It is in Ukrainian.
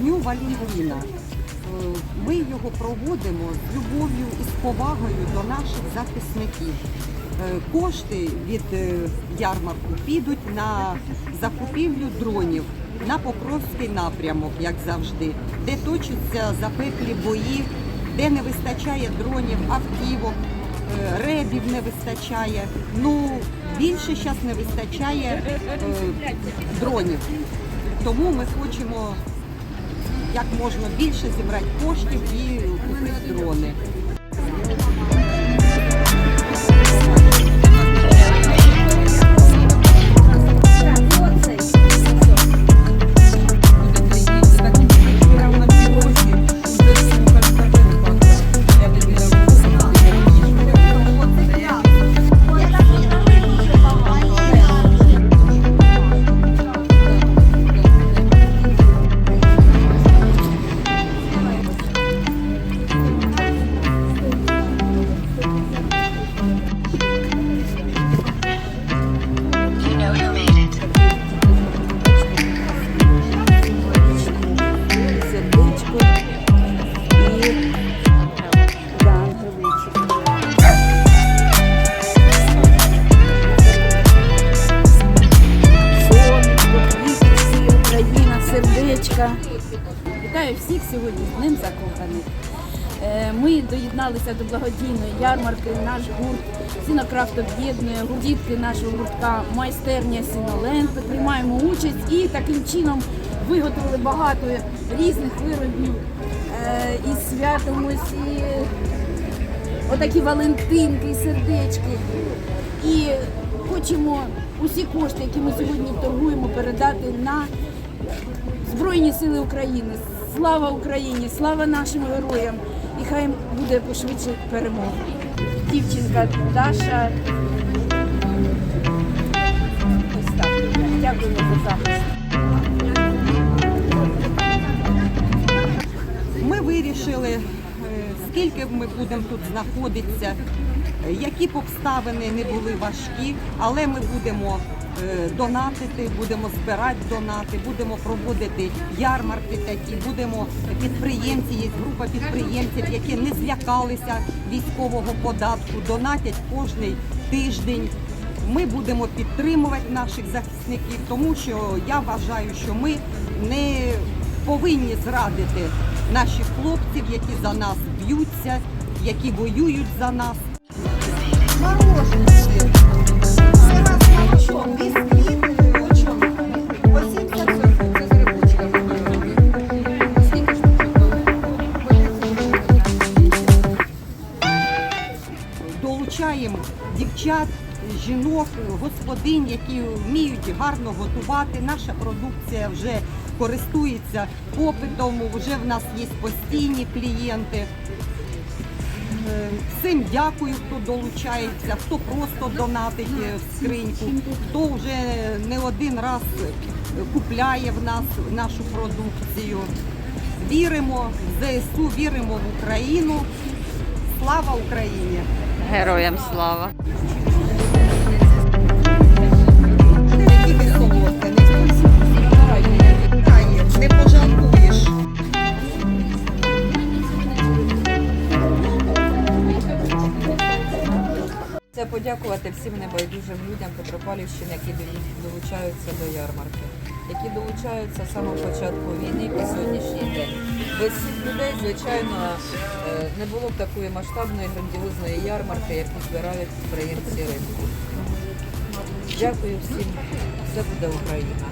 Дню Валентина. Е, Ми його проводимо з любов'ю і з повагою до наших захисників. Е, Кошти від е, ярмарку підуть на закупівлю дронів на Покровський напрямок, як завжди, де точаться запеклі бої, де не вистачає дронів, автівок, е, ребів не вистачає. Ну більше зараз не вистачає е, дронів. Тому ми хочемо як можна більше зібрати коштів і купити дрони. Сердечка. Вітаю всіх сьогодні з Днем закоханих. Е, Ми доєдналися до благодійної ярмарки, наш гурт Сінокрафт об'єднує, дітки нашого гуртка майстерня Сіноленд. Приймаємо участь і таким чином виготовили багато різних виробів е, і святом ось і отакі валентинки, сердечки. І хочемо усі кошти, які ми сьогодні торгуємо, передати на Збройні Сили України. Слава Україні! Слава нашим героям! І хай буде пошвидше перемога. Дівчинка Даша. Дякуємо за захист. Ми вирішили, е, скільки ми будемо тут знаходитися, е, які б обставини не були важкі, але ми будемо донатити, будемо збирати донати, будемо проводити ярмарки такі, будемо підприємці, є група підприємців, які не злякалися військового податку, донатять кожний тиждень. Ми будемо підтримувати наших захисників, тому що я вважаю, що ми не повинні зрадити наших хлопців, які за нас б'ються, які воюють за нас. Долучаємо дівчат, жінок, господинь, які вміють гарно готувати. Наша продукція вже користується попитом, вже в нас є постійні клієнти. Е, Всім дякую, хто долучається, хто просто донатить е, скриньку, хто вже не один раз купляє в нас нашу продукцію. Віримо в ЗСУ, віримо в Україну. Слава Україні! Героям слава! Подякувати всім небайдужим людям Петропавлівщини, які долучаються до ярмарки, які долучаються з самого початку війни по сьогоднішній день. Без цих людей, звичайно, е, не було б такої масштабної грандіозної ярмарки, яку збирають українці ринку. Дякую всім, все буде Україна.